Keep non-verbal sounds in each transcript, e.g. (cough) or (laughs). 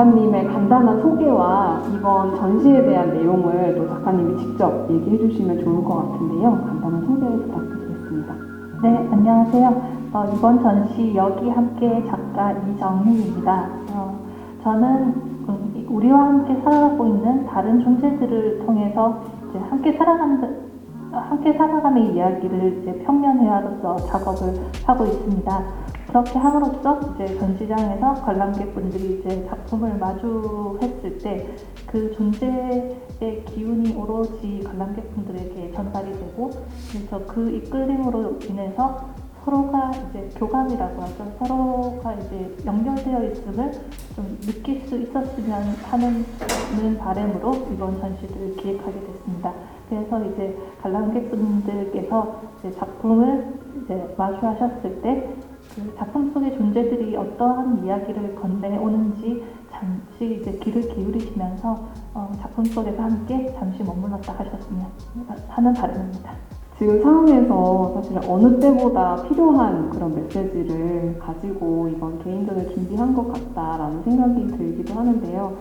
작가님의 간단한 소개와 이번 전시에 대한 내용을 또 작가님이 직접 얘기해 주시면 좋을 것 같은데요. 간단한 소개 부탁드리겠습니다. 네, 안녕하세요. 어, 이번 전시 여기 함께 작가 이정희입니다. 어, 저는 음, 우리와 함께 살아가고 있는 다른 존재들을 통해서 이제 함께 살아가는 함께 살아가는 이야기를 이제 평면회화로서 작업을 하고 있습니다. 그렇게 함으로써 이제 전시장에서 관람객분들이 이제 작품을 마주했을 때 그 존재의 기운이 오로지 관람객분들에게 전달이 되고 그래서 그 이끌림으로 인해서 서로가 이제 교감이라고 하죠. 서로가 이제 연결되어 있음을 좀 느낄 수 있었으면 하는 바람으로 이번 전시를 기획하게 됐습니다. 그래서 이제 관람객분들께서 이제 작품을 이제 마주하셨을 때 그 작품 속의 존재들이 어떠한 이야기를 건네오는지 잠시 이제 귀를 기울이시면서 어, 작품 속에서 함께 잠시 머물렀다 하셨으면 하는 바람입니다. 지금 상황에서 사실 어느 때보다 필요한 그런 메시지를 가지고 이번 개인전을 준비한 것 같다라는 생각이 들기도 하는데요.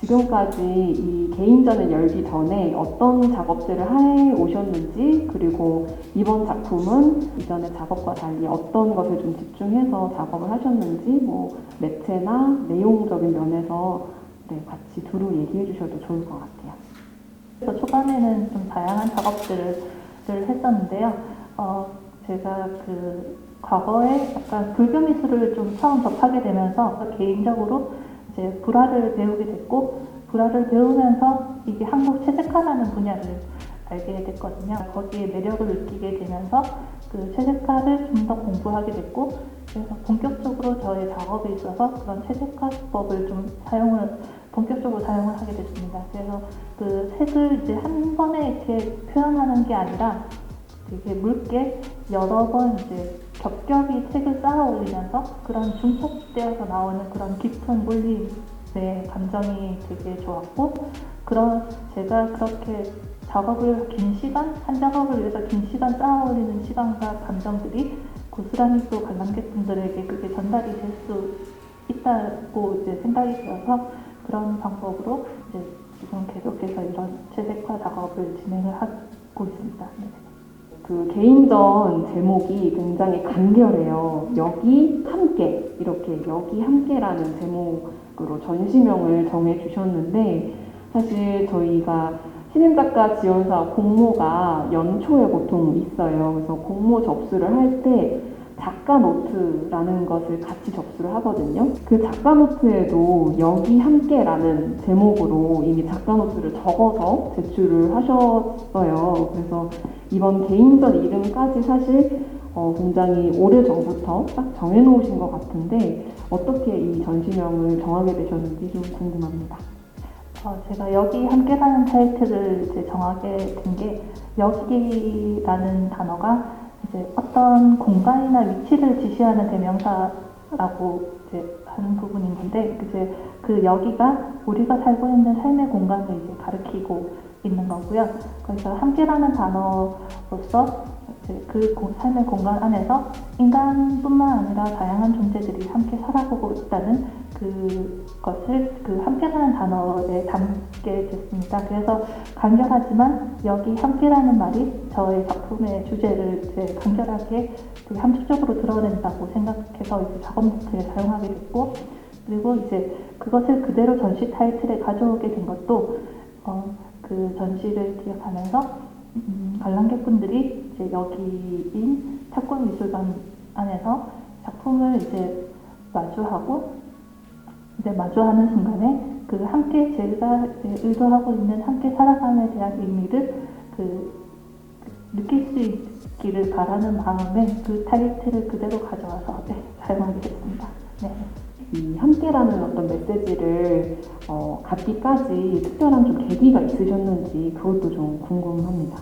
지금까지 이 개인전을 열기 전에 어떤 작업들을 해 오셨는지 그리고 이번 작품은 이전의 작업과 달리 어떤 것을 좀 집중해서 작업을 하셨는지 뭐 매체나 내용적인 면에서 네, 같이 두루 얘기해 주셔도 좋을 것 같아요. 그래서 초반에는 좀 다양한 작업들을 했었는데요. 어, 제가 그 과거에 약간 불교 미술을 좀 처음 접하게 되면서 개인적으로 이제 불화를 배우게 됐고 불화를 배우면서 이게 한국 채색화라는 분야를 알게 됐거든요. 거기에 매력을 느끼게 되면서 그 채색화를 좀 더 공부하게 됐고 그래서 본격적으로 저의 작업에 있어서 그런 채색화 수법을 좀 사용을 본격적으로 사용을 하게 됐습니다. 그래서 그 색을 이제 한 번에 이렇게 표현하는 게 아니라 되게 묽게 여러 번 이제 겹겹이 색을 쌓아 올리면서 그런 중첩되어서 나오는 그런 깊은 몰림의 감정이 되게 좋았고 그런 제가 그렇게 작업을 긴 시간 한 작업을 위해서 긴 시간 쌓아 올리는 시간과 감정들이 고스란히 또 관람객분들에게 그게 전달이 될 수 있다고 이제 생각이 들어서 그런 방법으로 이제 지금 계속해서 이런 채색화 작업을 진행을 하고 있습니다. 네. 그 개인전 제목이 굉장히 간결해요. 여기 함께 이렇게 여기 함께라는 제목으로 전시명을 정해 주셨는데 사실 저희가 신임 작가 지원사 공모가 연초에 보통 있어요. 그래서 공모 접수를 할 때 작가 노트라는 것을 같이 접수를 하거든요. 그 작가 노트에도 여기 함께라는 제목으로 이미 작가 노트를 적어서 제출을 하셨어요. 그래서 이번 개인전 이름까지 사실 어, 굉장히 오래 전부터 딱 정해놓으신 것 같은데 어떻게 이 전시명을 정하게 되셨는지 좀 궁금합니다. 어, 제가 여기 함께라는 타이틀을 이제 정하게 된 게 여기라는 단어가 이제 어떤 공간이나 위치를 지시하는 대명사라고 이제 하는 부분이 있는데 이제 그 여기가 우리가 살고 있는 삶의 공간을 이제 가리키고 있는 거고요. 그래서 함께라는 단어로서 그 공- 삶의 공간 안에서 인간뿐만 아니라 다양한 존재들이 함께 살아가고 있다는 그것을 그 함께라는 단어에 담게 됐습니다. 그래서 간결하지만 여기 함께라는 말이 저의 작품의 주제를 이제 간결하게 되게 함축적으로 드러낸다고 생각해서 이제 작업 노트에 사용하게 됐고 그리고 이제 그것을 그대로 전시 타이틀에 가져오게 된 것도 어, 그 전시를 기획하면서 음, 관람객분들이 이제 여기인 탁구미술관 안에서 작품을 이제 마주하고 이제 마주하는 순간에 그 함께 제가 의도하고 있는 함께 살아감에 대한 의미를 그 느낄 수 있기를 바라는 마음에 그 타이틀을 그대로 가져와서 네, 사용하게 됐습니다. 네. 이 함께라는 어떤 메시지를 어, 갖기까지 특별한 좀 계기가 있으셨는지 그것도 좀 궁금합니다.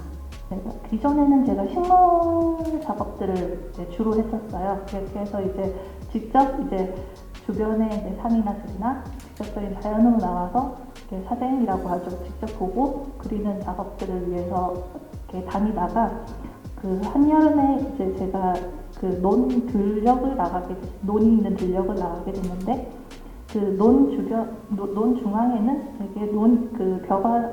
네, 기존에는 제가 식물 작업들을 이제 주로 했었어요. 그렇게 해서 이제 직접 이제 주변에 이제 산이나 들이나 직접적인 자연으로 나와서 사생이라고 하죠. 직접 보고 그리는 작업들을 위해서 이렇게 다니다가 그 한여름에 이제 제가 그 논 들녘을 나가게 됐, 논이 있는 들녘을 나가게 됐는데 그 논 주변 논, 논 중앙에는 되게 논 그 벼가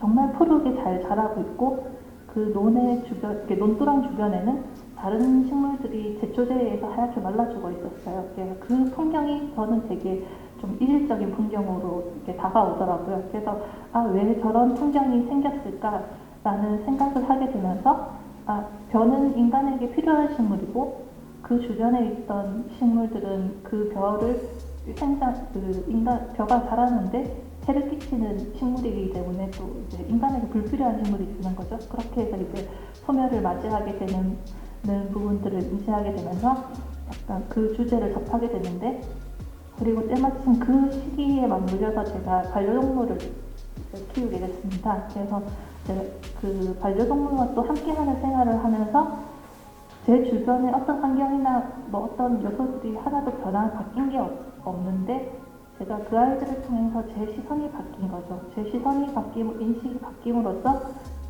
정말 푸르게 잘 자라고 있고 그 논의 주변 이렇게 논두렁 주변에는 다른 식물들이 제초제에 의해서 하얗게 말라 죽어 있었어요. 그 풍경이 저는 되게 좀 이질적인 풍경으로 이렇게 다가오더라고요. 그래서 아 왜 저런 풍경이 생겼을까라는 생각을 하게 되면서 아 벼는 인간에게 필요한 식물이고 그 주변에 있던 식물들은 그 벼를 생장 그 인간 벼가 자라는데 해를 끼치는 식물이기 때문에 또 이제 인간에게 불필요한 식물이 되는 거죠. 그렇게 해서 이제 소멸을 맞이하게 되는 는 부분들을 인지하게 되면서 약간 그 주제를 접하게 되는데 그리고 때마침 그 시기에 맞물려서 제가 반려동물을 키우게 됐습니다. 그래서 그 반려동물과 또 함께하는 생활을 하면서 제 주변에 어떤 환경이나 뭐 어떤 요소들이 하나도 변화 바뀐 게 없, 없는데 제가 그 아이들을 통해서 제 시선이 바뀐 거죠. 제 시선이 바뀌고 인식이 바뀜으로써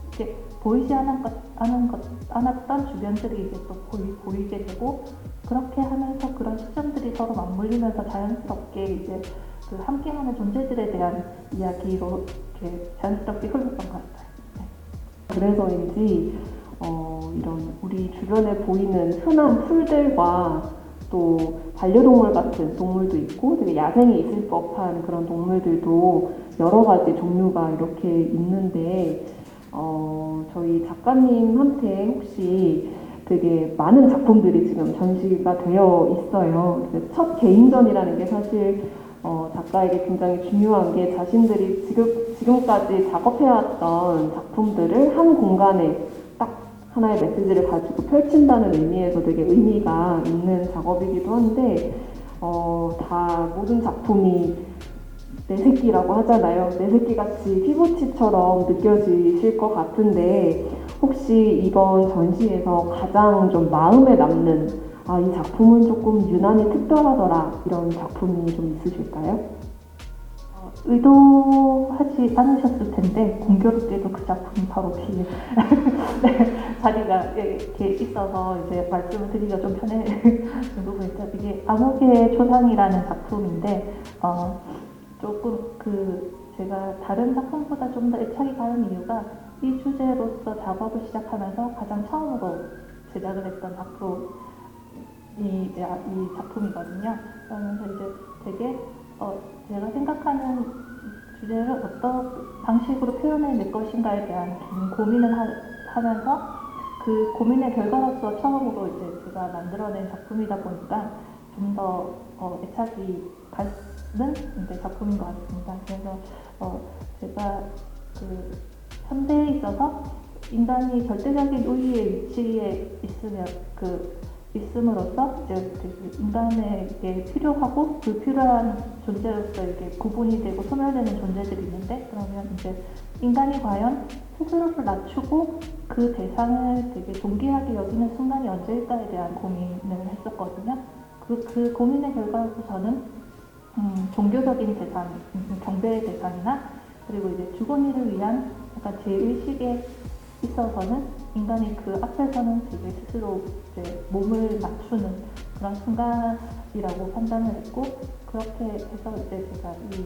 이렇게 보이지 않은 것, 않은 것, 않았던 주변들이 이제 또 보이, 보이게 되고 그렇게 하면서 그런 시점들이 서로 맞물리면서 자연스럽게 이제 그 함께하는 존재들에 대한 이야기로 이렇게 자연스럽게 흘렀던 것 같아요. 그래서인지 어, 이런 우리 주변에 보이는 흔한 풀들과 또 반려동물 같은 동물도 있고 되게 야생에 있을 법한 그런 동물들도 여러 가지 종류가 이렇게 있는데 어, 저희 작가님한테 혹시 되게 많은 작품들이 지금 전시가 되어 있어요. 첫 개인전이라는 게 사실 어, 작가에게 굉장히 중요한 게 자신들이 지금, 지금까지 작업해왔던 작품들을 한 공간에 딱 하나의 메시지를 가지고 펼친다는 의미에서 되게 의미가 있는 작업이기도 한데, 어, 다 모든 작품이 내 새끼라고 하잖아요. 내 새끼 같이 피부치처럼 느껴지실 것 같은데, 혹시 이번 전시에서 가장 좀 마음에 남는 아, 이 작품은 조금 유난히 특별하더라. 이런 작품이 좀 있으실까요? 어, 의도하지 않으셨을 텐데 공교롭게도 그 작품이 바로 뒤에 (laughs) 네, 자리가 이렇게 있어서 이제 말씀을 드리기가 좀 편해진 부분이 있죠. 이게 암흑의 초상이라는 작품인데 어, 조금 그 제가 다른 작품보다 좀 더 애착이 가는 이유가 이 주제로서 작업을 시작하면서 가장 처음으로 제작을 했던 작품 이, 아- 이 작품이거든요. 그러면서 이제 되게 어, 제가 생각하는 주제를 어떤 방식으로 표현해낼 것인가에 대한 긴 고민을 하, 면서그 고민의 결과로서 처음으로 이제 제가 만들어낸 작품이다 보니까 좀더 어, 애착이 가는 이제 작품인 것 같습니다. 그래서 어, 제가 그 현대에 있어서 인간이 절대적인 우위의 위치에 있으면 그 있음으로써 이제 그 인간에게 필요하고 불필요한 존재로서 이렇게 구분이 되고 소멸되는 존재들이 있는데 그러면 이제 인간이 과연 스스로를 낮추고 그 대상을 되게 존귀하게 여기는 순간이 언제일까에 대한 고민을 했었거든요. 그, 그 고민의 결과로서 저는 음, 종교적인 대상, 음, 경배의 대상이나 그리고 이제 죽은이를 위한 약간 제 의식에 있어서는 인간이 그 앞에서는 되게 스스로 이제 몸을 맞추는 그런 순간이라고 판단을 했고 그렇게 해서 이제 제가 이,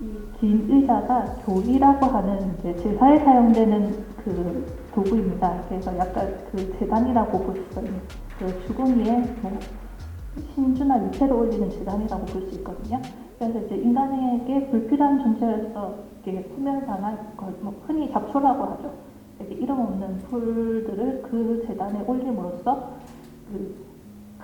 이긴 의자가 교이라고 하는 이제 제사에 사용되는 그 도구입니다. 그래서 약간 그 재단이라고 볼 수 있는 그 주거니에 뭐 신주나 유태를 올리는 재단이라고 볼 수 있거든요. 그래서 이제 인간에게 불필요한 존재로서 이렇게 후멸당한 걸 뭐 흔히 잡초라고 하죠. 이렇게 이름 없는 풀들을 그 재단에 올림으로써 그,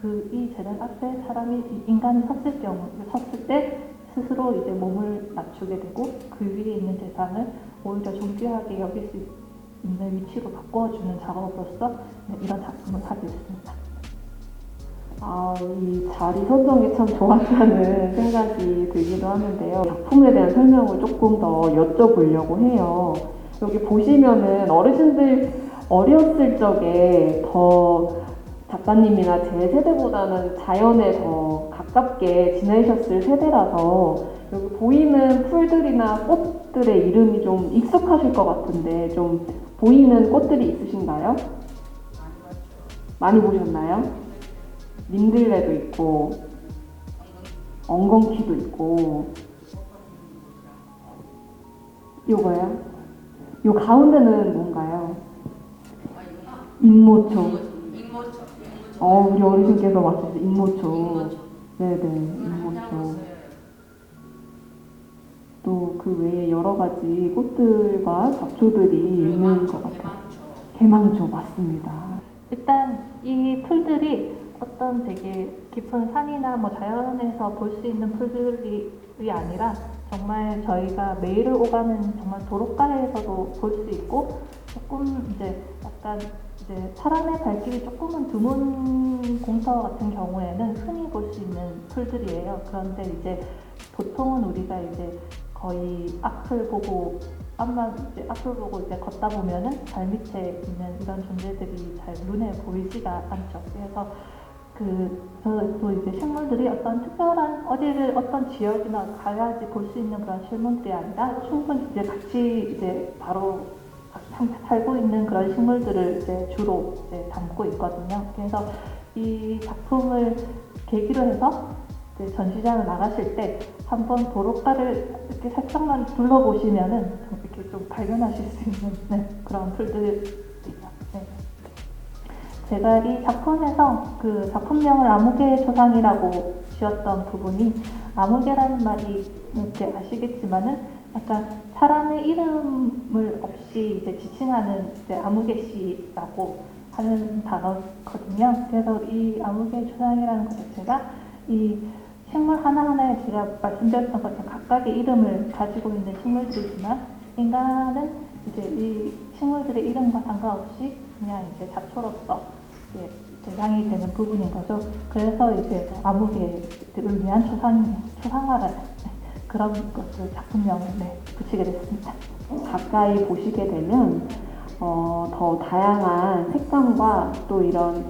그 이 재단 앞에 사람이 이 인간이 섰을 경우 섰을 때 스스로 이제 몸을 낮추게 되고 그 위에 있는 대상을 오히려 존귀하게 여길 수 있는 위치로 바꿔주는 작업으로서 네, 이런 작품을 하게 됐습니다. 아, 이 자리 선정이 참 좋았다는 (laughs) 생각이 들기도 하는데요. 작품에 대한 설명을 조금 더 여쭤보려고 해요. 여기 보시면은 어르신들 어렸을 적에 더 작가님이나 제 세대보다는 자연에 더 가깝게 지내셨을 세대라서 여기 보이는 풀들이나 꽃들의 이름이 좀 익숙하실 것 같은데 좀 보이는 꽃들이 있으신가요? 많이 보셨나요? 민들레도 있고 엉겅퀴도 있고 요거요? 요 가운데는 뭔가요? 인모초. 어, 우리 어르신께서 인모초. 인모초. 네네, 음, 인모초. 또 그 외에 여러 가지 꽃들과 잡초들이 있는 것 같아요. 개망초 맞습니다. 일단 이 풀들이 어떤 되게 깊은 산이나 뭐 자연에서 볼 수 있는 풀들이 아니라 정말 저희가 매일 오가는 정말 도로가에서도 볼 수 있고 조금 이제 약간 이제 사람의 발길이 조금은 드문 공터 같은 경우에는 흔히 볼 수 있는 풀들이에요. 그런데 이제 보통은 우리가 이제 거의 앞을 보고 앞만 이제 앞을 보고 이제 걷다 보면은 발 밑에 있는 이런 존재들이 잘 눈에 보이지가 않죠. 그래서 그 저도 이제 식물들이 어떤 특별한 어디를 어떤 지역이나 가야지 볼 수 있는 그런 식물들이 아니라 충분히 이제 같이 이제 바로 상- 살고 있는 그런 식물들을 이제 주로 이제 담고 있거든요. 그래서 이 작품을 계기로 해서 이제 전시장을 나가실 때 한번 도로가를 이렇게 살짝만 둘러보시면은 좀 이렇게 좀 발견하실 수 있는 네, 그런. 네. 제가 이 작품에서 그 작품명을 아무개 조상이라고 지었던 부분이 아무개라는 말이 이렇게 아시겠지만은 약간 사람의 이름을 없이 이제 지칭하는 이제 아무개씨라고 하는 단어거든요. 그래서 이 아무개 조상이라는 것 자체가 이 식물 하나하나에 제가 말씀드렸던 것처럼 각각의 이름을 가지고 있는 식물들이지만 인간은 이제 이 식물들의 이름과 상관없이 그냥 이제 잡초로서 이제 대상이 되는 부분인 거죠. 그래서 이제 아무개들을 위한 초상, 초상화를 네, (laughs) 그런 것을 작품명을 네, 붙이게 됐습니다. 가까이 보시게 되면 어, 더 다양한 색감과 또 이런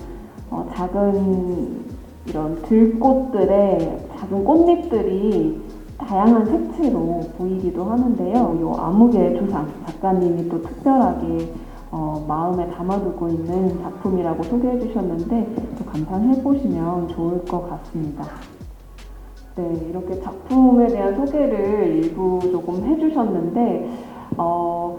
어, 작은 이런 들꽃들의 작은 꽃잎들이 다양한 색채로 보이기도 하는데요. 요 아무개 조상 작가님이 또 특별하게 어, 마음에 담아두고 있는 작품이라고 소개해 주셨는데 또 감상해 보시면 좋을 것 같습니다. 네, 이렇게 작품에 대한 소개를 일부 조금 해주셨는데, 어,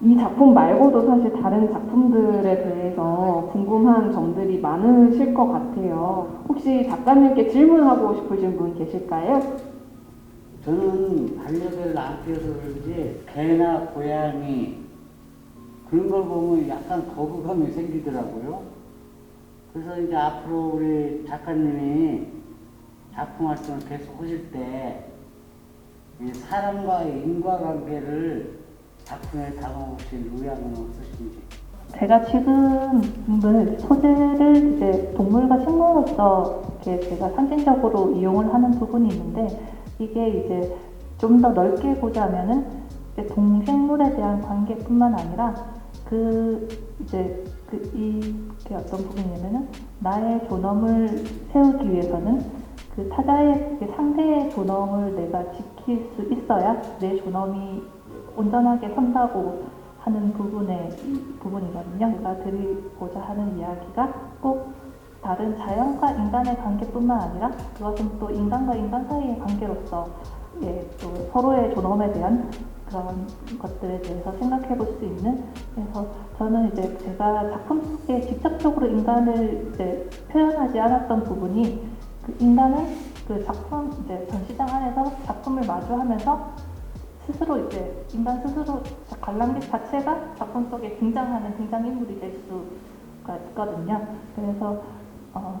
이 작품 말고도 사실 다른 작품들에 대해서 궁금한 점들이 많으실 것 같아요. 혹시 작가님께 질문하고 싶으신 분 계실까요? 저는 반려견을 안 키워서 그런지 개나 고양이 그런 걸 보면 약간 거부감이 생기더라고요. 그래서 이제 앞으로 우리 작가님이 작품 활동을 계속 하실 때 이 사람과의 인과관계를 작품에 담아보실 의향은 없으신지. 제가 지금 을 소재를 이제 동물과 식물로서 이렇게 제가 상징적으로 이용을 하는 부분이 있는데 이게 이제 좀 더 넓게 보자면은 이제 동식물에 대한 관계뿐만 아니라 그 이제 그이 어떤 부분이냐면은 나의 존엄을 세우기 위해서는 그 타자의 그 상대의 존엄을 내가 지킬 수 있어야 내 존엄이 온전하게 선다고 하는 부분의 부분이거든요. 제가 드리고자 하는 이야기가 꼭 다른 자연과 인간의 관계뿐만 아니라 그것은 또 인간과 인간 사이의 관계로서 예, 또 서로의 존엄에 대한 그런 것들에 대해서 생각해 볼 수 있는 그래서 저는 이제 제가 작품 속에 직접적으로 인간을 이제 표현하지 않았던 부분이 그 인간은 그 작품 이제 전시장 안에서 작품을 마주하면서 스스로 이제 인간 스스로 관람객 자체가 작품 속에 등장하는 등장인물이 될 수가 있거든요. 그래서 어,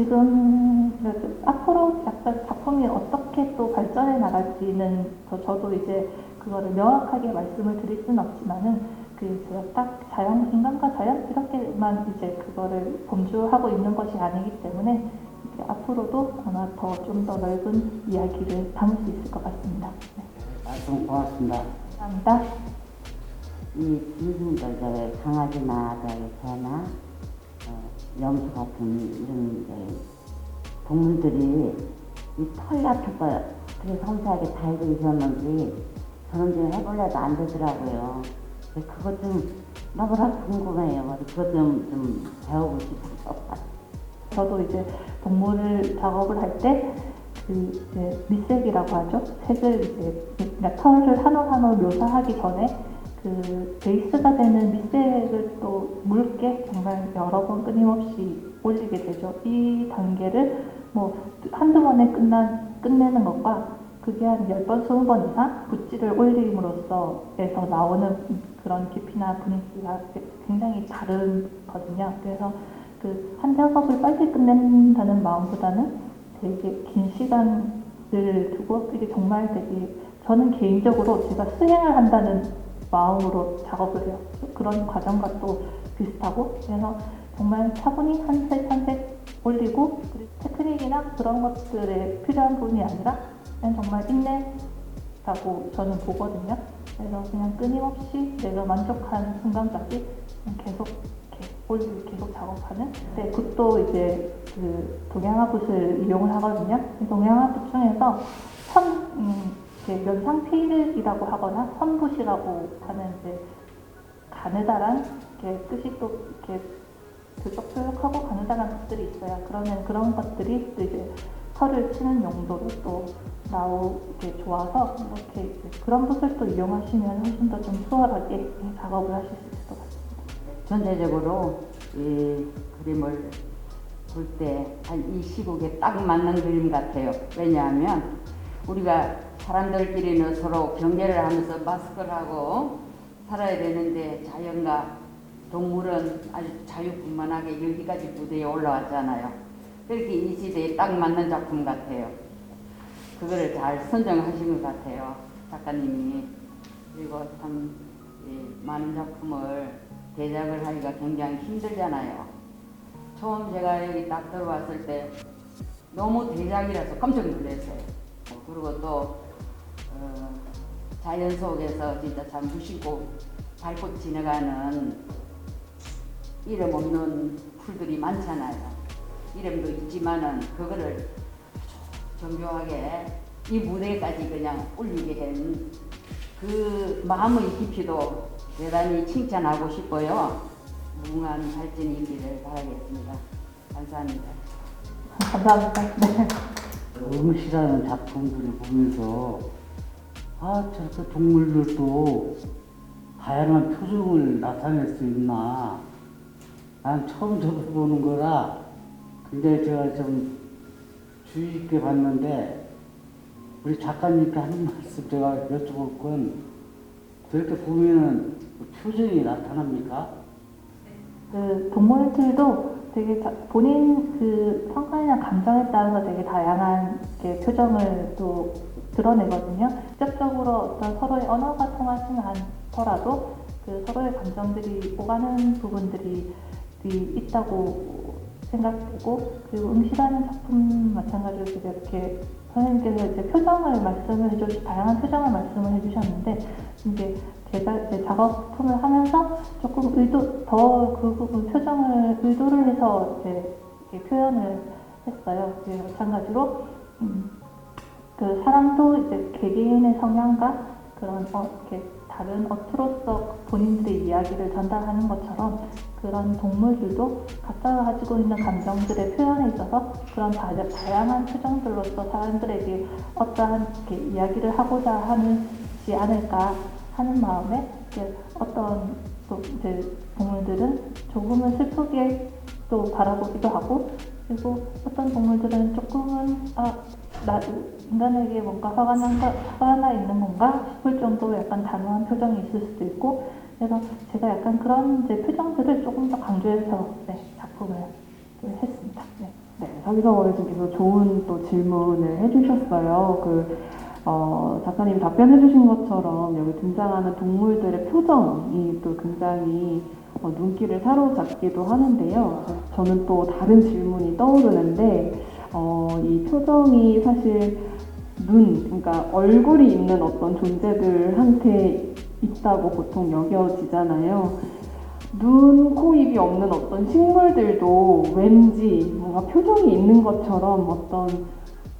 지금 앞으로 약간 작품이 어떻게 또 발전해 나갈지는 저- 저도 이제 그거를 명확하게 말씀을 드릴 수는 없지만은 그 제가 딱 자연 인간과 자연 이렇게만 이제 그거를 범주하고 있는 것이 아니기 때문에 앞으로도 아마 더 좀 더 넓은 이야기를 담을 수 있을 것 같습니다. 네, 말씀 고맙습니다. 감사합니다. 이 짐승들, 저 강아지나 저 개나 어, 염소 같은 이런 이제 동물들이 이털 같은 거 되게 섬세하게 달고 있었는지 저는 좀 해보려도 안 되더라고요. 그것 좀 너무나 궁금해요. 그것 좀, 좀 배우고 싶어요. (laughs) 저도 이제 동물을 작업을 할 때 그 이제 밑색이라고 하죠. 색을 이제 그러니까 털을 한올 한올 묘사하기 전에 그 베이스가 되는 밑색을 또 묽게 정말 여러 번 끊임없이 올리게 되죠. 이 단계를 뭐 한두 번에 끝나, 끝내는 것과 그게 한 10번, 20번 이상 붓질을 올림으로써 에서 나오는 그런 깊이나 분위기가 굉장히 다르거든요. 그래서 그 한 작업을 빨리 끝낸다는 마음보다는 되게 긴 시간을 두고 이게 정말 되게 저는 개인적으로 제가 수행을 한다는 마음으로 작업을 해요. 그런 과정과 또 비슷하고 그래서 정말 차분히 한 색 한 색 올리고 그리고 테크닉이나 그런 것들에 필요한 부분이 아니라 그냥 정말 인내라고 저는 보거든요. 그래서 그냥 끊임없이 내가 만족한 순간까지 계속 올리고 계속 작업하는. 네, 붓도 이제 그 동양화 붓을 이용을 하거든요. 이 동양화 붓 중에서 선 음, 이렇게 연상필이라고 하거나 선붓이라고 하는 이제 가느다란 이렇게 뜻이 또 이렇게 들쩍들쩍하고 가느다란 붓들이 있어요. 그러면 그런 것들이 또 이제 털을 치는 용도로 또 나오게 좋아서 이렇게 이제 그런 붓을 또 이용하시면 훨씬 더 좀 수월하게 작업을 하실 수 있을 것 같아요. 전체적으로 이 그림을 볼 때 이 시국에 딱 맞는 그림 같아요. 왜냐하면 우리가 사람들끼리는 서로 경계를 하면서 마스크를 하고 살아야 되는데 자연과 동물은 아주 자유분만하게 여기까지 무대에 올라왔잖아요. 그렇게 이 시대에 딱 맞는 작품 같아요. 그거를 잘 선정하신 것 같아요. 작가님이. 그리고 참이 많은 작품을 대작을 하기가 굉장히 힘들잖아요. 처음 제가 여기 딱 들어왔을 때 너무 대작이라서 깜짝 놀랐어요. 그리고 또 어, 자연 속에서 진짜 참 무심코 밟고 지나가는 이름 없는 풀들이 많잖아요. 이름도 있지만은 그거를 정교하게 이 무대까지 그냥 올리게 한 그 마음의 깊이도 대단히 칭찬하고 싶고요. 무궁한 발전이 있기를 바라겠습니다. 감사합니다. 감사합니다. 네. 음시라는 작품들을 보면서 아 저렇게 동물들도 다양한 표정을 나타낼 수 있나? 난 처음 저거 보는 거라. 굉장히 제가 좀 주의 있게 봤는데 우리 작가님께 한 말씀 제가 여쭤볼 건 저렇게 보면은 표정이 나타납니까? 그 동물들도 되게 자- 본인 그 성향이나 감정에 따라서 되게 다양한 표정을 또 드러내거든요. 직접적으로 어떤 서로의 언어가 통하지 않더라도 그 서로의 감정들이 오가는 부분들이 있다고 생각되고 그리고 음시라는 작품 마찬가지로 제가 이렇게 선생님께서 이제 표정을 말씀을 해주시 다양한 표정을 말씀을 해주셨는데 이제 제가 이제 작업품을 하면서 조금 의도 더 그 부분 표정을 의도를 해서 이제 표현을 했어요. 이제 마찬가지로 음, 그 사람도 이제 개개인의 성향과 그런 어, 이렇게 다른 어투로서 본인들의 이야기를 전달하는 것처럼 그런 동물들도 각자가 가지고 있는 감정들의 표현에 있어서 그런 다, 다양한 표정들로서 사람들에게 어떠한 이렇게 이야기를 하고자 하는지 않을까 하는 마음에 이제 어떤 또 이제 동물들은 조금은 슬프게 또 바라보기도 하고 그리고 어떤 동물들은 조금은 아, 나 인간에게 뭔가 화가 난 거, 화가 나 있는 건가 싶을 정도로 약간 단호한 표정이 있을 수도 있고 그래서 제가 약간 그런 이제 표정들을 조금 더 강조해서 네, 작품을 했습니다. 네. 네, 서기석 어르신께서 좋은 또 질문을 해주셨어요. 그, 어, 작가님 답변해주신 것처럼 여기 등장하는 동물들의 표정이 또 굉장히 어, 눈길을 사로잡기도 하는데요. 저는 또 다른 질문이 떠오르는데, 어, 이 표정이 사실 눈, 그러니까 얼굴이 있는 어떤 존재들한테 있다고 보통 여겨지잖아요. 눈, 코, 입이 없는 어떤 식물들도 왠지 뭔가 표정이 있는 것처럼 어떤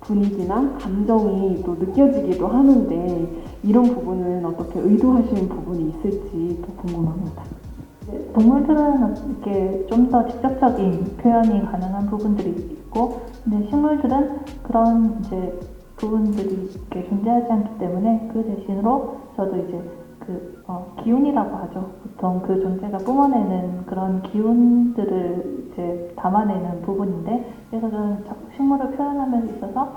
분위기나 감정이 또 느껴지기도 하는데 이런 부분은 어떻게 의도하시는 부분이 있을지 또 궁금합니다. 이제 동물들은 이렇게 좀 더 직접적인 표현이 가능한 부분들이 있고, 근데 식물들은 그런 이제 부분들이 이렇게 존재하지 않기 때문에 그 대신으로 저도 이제 그 어, 기운이라고 하죠. 보통 그 존재가 뿜어내는 그런 기운들을 이제 담아내는 부분인데, 그래서 저는 자꾸 식물을 표현하면서 있어서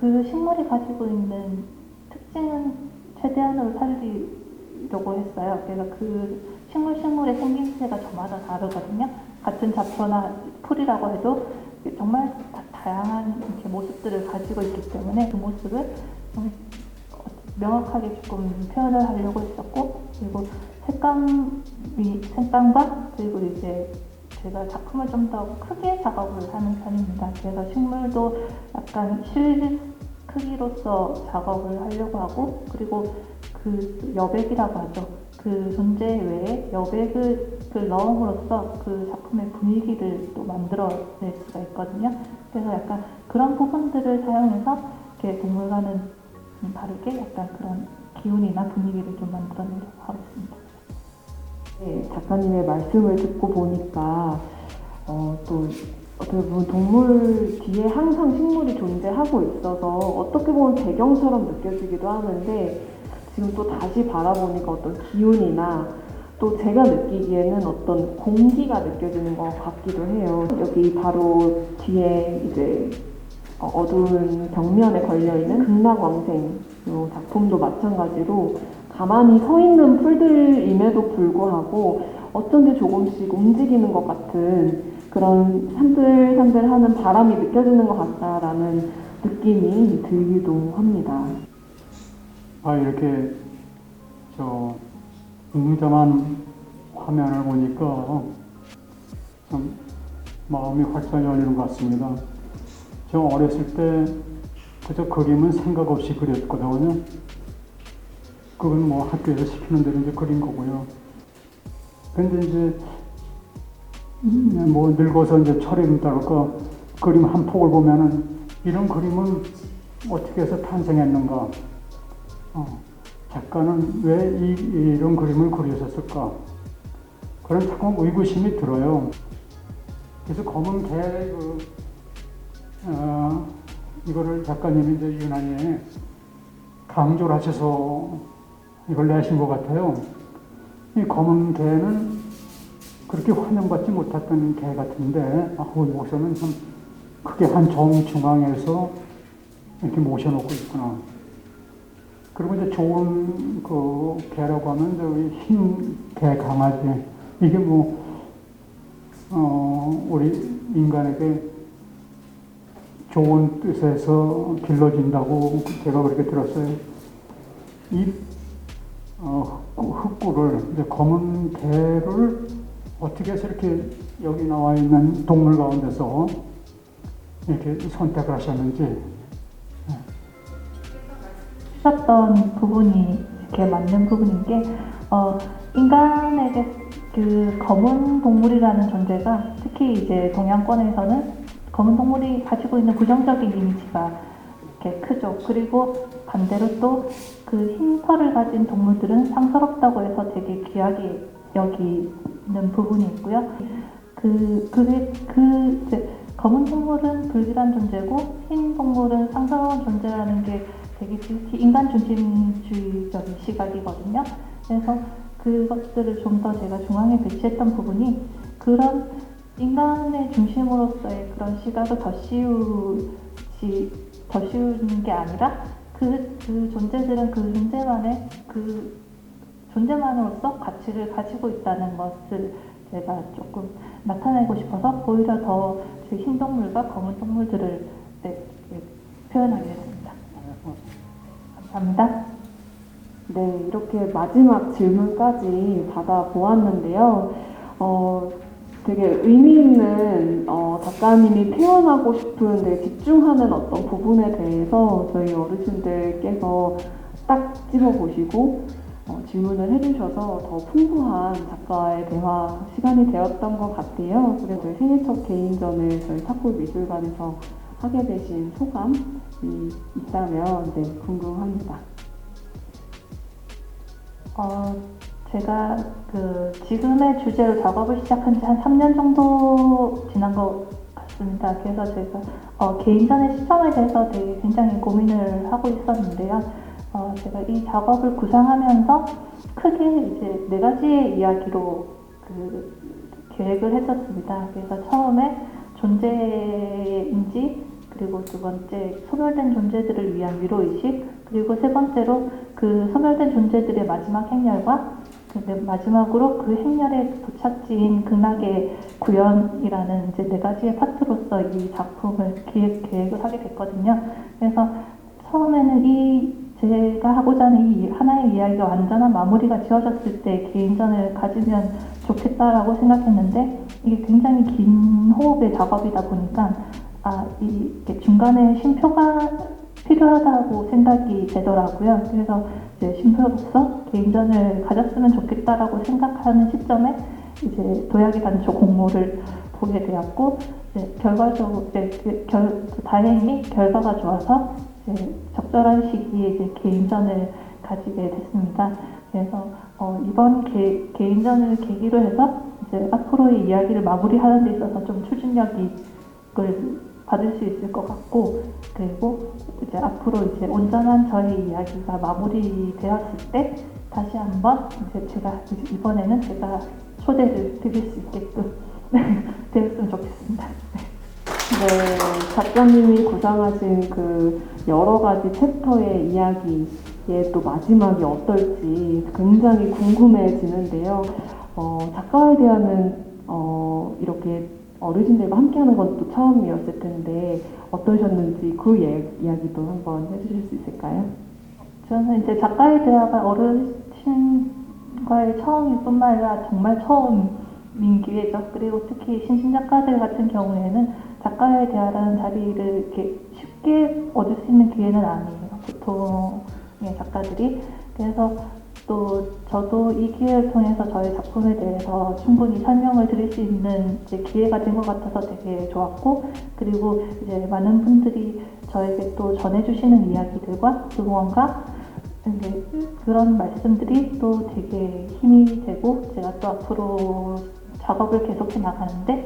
그 식물이 가지고 있는 특징은 최대한으로 살리려고 했어요. 그래서 그 식물 식물의 생김새가 저마다 다르거든요. 같은 잡초나 풀이라고 해도 정말 다, 다양한 이렇게 모습들을 가지고 있기 때문에 그 모습을 좀 명확하게 조금 표현을 하려고 했었고 그리고 색감이 색감과 그리고 이제 제가 작품을 좀 더 크게 작업을 하는 편입니다. 그래서 식물도 약간 실 크기로서 작업을 하려고 하고 그리고 그 여백이라고 하죠. 그 존재 외에 여백을 그 넣음으로써 그 작품의 분위기를 또 만들어낼 수가 있거든요. 그래서 약간 그런 부분들을 사용해서 이렇게 동물과는 좀 다르게 약간 그런 기운이나 분위기를 좀 만들어내려고 하고 있습니다. 네, 작가님의 말씀을 듣고 보니까 어, 또 어떻게 보면 동물 뒤에 항상 식물이 존재하고 있어서 어떻게 보면 배경처럼 느껴지기도 하는데 지금 또 다시 바라보니까 어떤 기운이나 또 제가 느끼기에는 어떤 공기가 느껴지는 것 같기도 해요. 여기 바로 뒤에 이제 어, 어두운 벽면에 걸려있는 극락왕생 이 작품도 마찬가지로 가만히 서 있는 풀들임에도 불구하고 어쩐지 조금씩 움직이는 것 같은 그런 산들산들하는 바람이 느껴지는 것 같다라는 느낌이 들기도 합니다. 아 이렇게 저 웅장한 화면을 보니까 좀 마음이 활짝 열리는 것 같습니다. 저 어렸을 때 그저 그림은 생각 없이 그렸거든요. 그건 뭐 학교에서 시키는 대로 이제 그린 거고요. 근데 이제 음, 뭐 늙어서 이제 철이 따를까 그림 한 폭을 보면은 이런 그림은 어떻게 해서 탄생했는가? 어, 작가는 왜 이, 이런 그림을 그리셨을까? 그런 자꾸 의구심이 들어요. 그래서 검은 개, 그, 어, 이거를 작가님이 이제 유난히 강조를 하셔서 이걸 내신 것 같아요. 이 검은 개는 그렇게 환영받지 못했던 개 같은데, 아, 여기서는 참 크게 한 정중앙에서 이렇게 모셔놓고 있구나. 그리고 이제 좋은 그 개라고 하면 흰개 강아지 이게 뭐 어, 우리 인간에게 좋은 뜻에서 길러진다고 제가 그렇게 들었어요. 이 어, 흑구- 흑구 를 이제 검은 개를 어떻게 해서 이렇게 여기 나와 있는 동물 가운데서 이렇게 선택을 하셨는지 하셨던 부분이 이렇게 맞는 부분인 게 어, 인간에게 그 검은 동물이라는 존재가 특히 이제 동양권에서는 검은 동물이 가지고 있는 부정적인 이미지가 이렇게 크죠. 그리고 반대로 또 그 흰 털을 가진 동물들은 상스럽다고 해서 되게 귀하게 여기는 부분이 있고요. 그 그게 그 검은 동물은 불길한 존재고 흰 동물은 상스러운 존재라는 게 되게 인간 중심주의적인 시각이거든요. 그래서 그것들을 좀 더 제가 중앙에 배치했던 부분이 그런 인간의 중심으로서의 그런 시각을 더 씌우지 더 씌우는 게 아니라 그, 그 존재들은 그 존재만의 그 존재만으로서 가치를 가지고 있다는 것을 제가 조금 나타내고 싶어서 오히려 더 흰 동물과 검은 동물들을 네, 네, 표현하게 됐습니다. 감사합니다. 네, 이렇게 마지막 질문까지 받아보았는데요. 어, 되게 의미 있는 어, 작가님이 표현하고 싶은 데 집중하는 어떤 부분에 대해서 저희 어르신들께서 딱 집어보시고 어, 질문을 해주셔서 더 풍부한 작가의 대화 시간이 되었던 것 같아요. 그래서 생애 첫 개인전을 저희 탁골 미술관에서 하게 되신 소감 이 있다면 네, 궁금합니다. 어, 제가 그 지금의 주제로 작업을 시작한 지 한 3년 정도 지난 것 맞습니다. 그래서 저희가 어, 개인전의 시점에 대해서 되게 굉장히 고민을 하고 있었는데요. 어, 제가 이 작업을 구상하면서 크게 이제 네 가지의 이야기로 그 계획을 했었습니다. 그래서 처음에 존재인지 그리고 두 번째 소멸된 존재들을 위한 위로 의식 그리고 세 번째로 그 소멸된 존재들의 마지막 행렬과 근데 마지막으로 그 행렬의 도착지인 극락의 구현이라는 이제 네 가지의 파트로서 이 작품을 기획, 계획을 하게 됐거든요. 그래서 처음에는 이 제가 하고자 하는 이 하나의 이야기가 완전한 마무리가 지어졌을 때 개인전을 가지면 좋겠다라고 생각했는데 이게 굉장히 긴 호흡의 작업이다 보니까 아, 이 중간에 쉼표가 필요하다고 생각이 되더라고요. 그래서 이제 쉼표로서 개인전을 가졌으면 좋겠다라고 생각하는 시점에 이제 도약의 단초 공모를 보게 되었고 이제 결과적으로 이제 그 결, 다행히 결과가 좋아서 이제 적절한 시기에 이제 개인전을 가지게 됐습니다. 그래서 어, 이번 개, 개인전을 계기로 해서 이제 앞으로의 이야기를 마무리하는 데 있어서 좀 추진력을 받을 수 있을 것 같고 그리고 이제 앞으로 이제 온전한 저의 이야기가 마무리되었을 때 다시 한번 이제 제가 이번에는 제가 초대를 드릴 수 있게끔 (laughs) 되었으면 좋겠습니다. 네, 작가님이 구상하신 그 여러 가지 챕터의 이야기의 또 마지막이 어떨지 굉장히 궁금해지는데요. 어, 작가에 대한은 어, 이렇게 어르신들과 함께하는 건 또 처음이었을 텐데 어떠셨는지 그 예- 이야기도 한번 해주실 수 있을까요? 저는 이제 작가의 대화가 어르신과의 처음일 뿐만 아니라 정말 처음인 기회죠. 그리고 특히 신신 작가들 같은 경우에는 작가의 대화라는 자리를 이렇게 쉽게 얻을 수 있는 기회는 아니에요. 보통의 작가들이. 그래서 또 저도 이 기회를 통해서 저의 작품에 대해서 충분히 설명을 드릴 수 있는 기회가 된 것 같아서 되게 좋았고 그리고 이제 많은 분들이 저에게 또 전해주시는 이야기들과 응원과 이제 그런 말씀들이 또 되게 힘이 되고 제가 또 앞으로 작업을 계속해 나가는데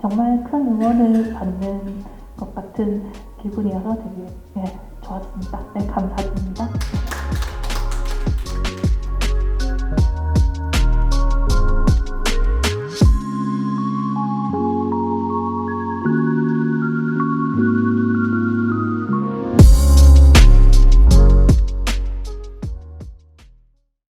정말 큰 응원을 받는 것 같은 기분이어서 되게 네, 좋았습니다. 네, 감사드립니다.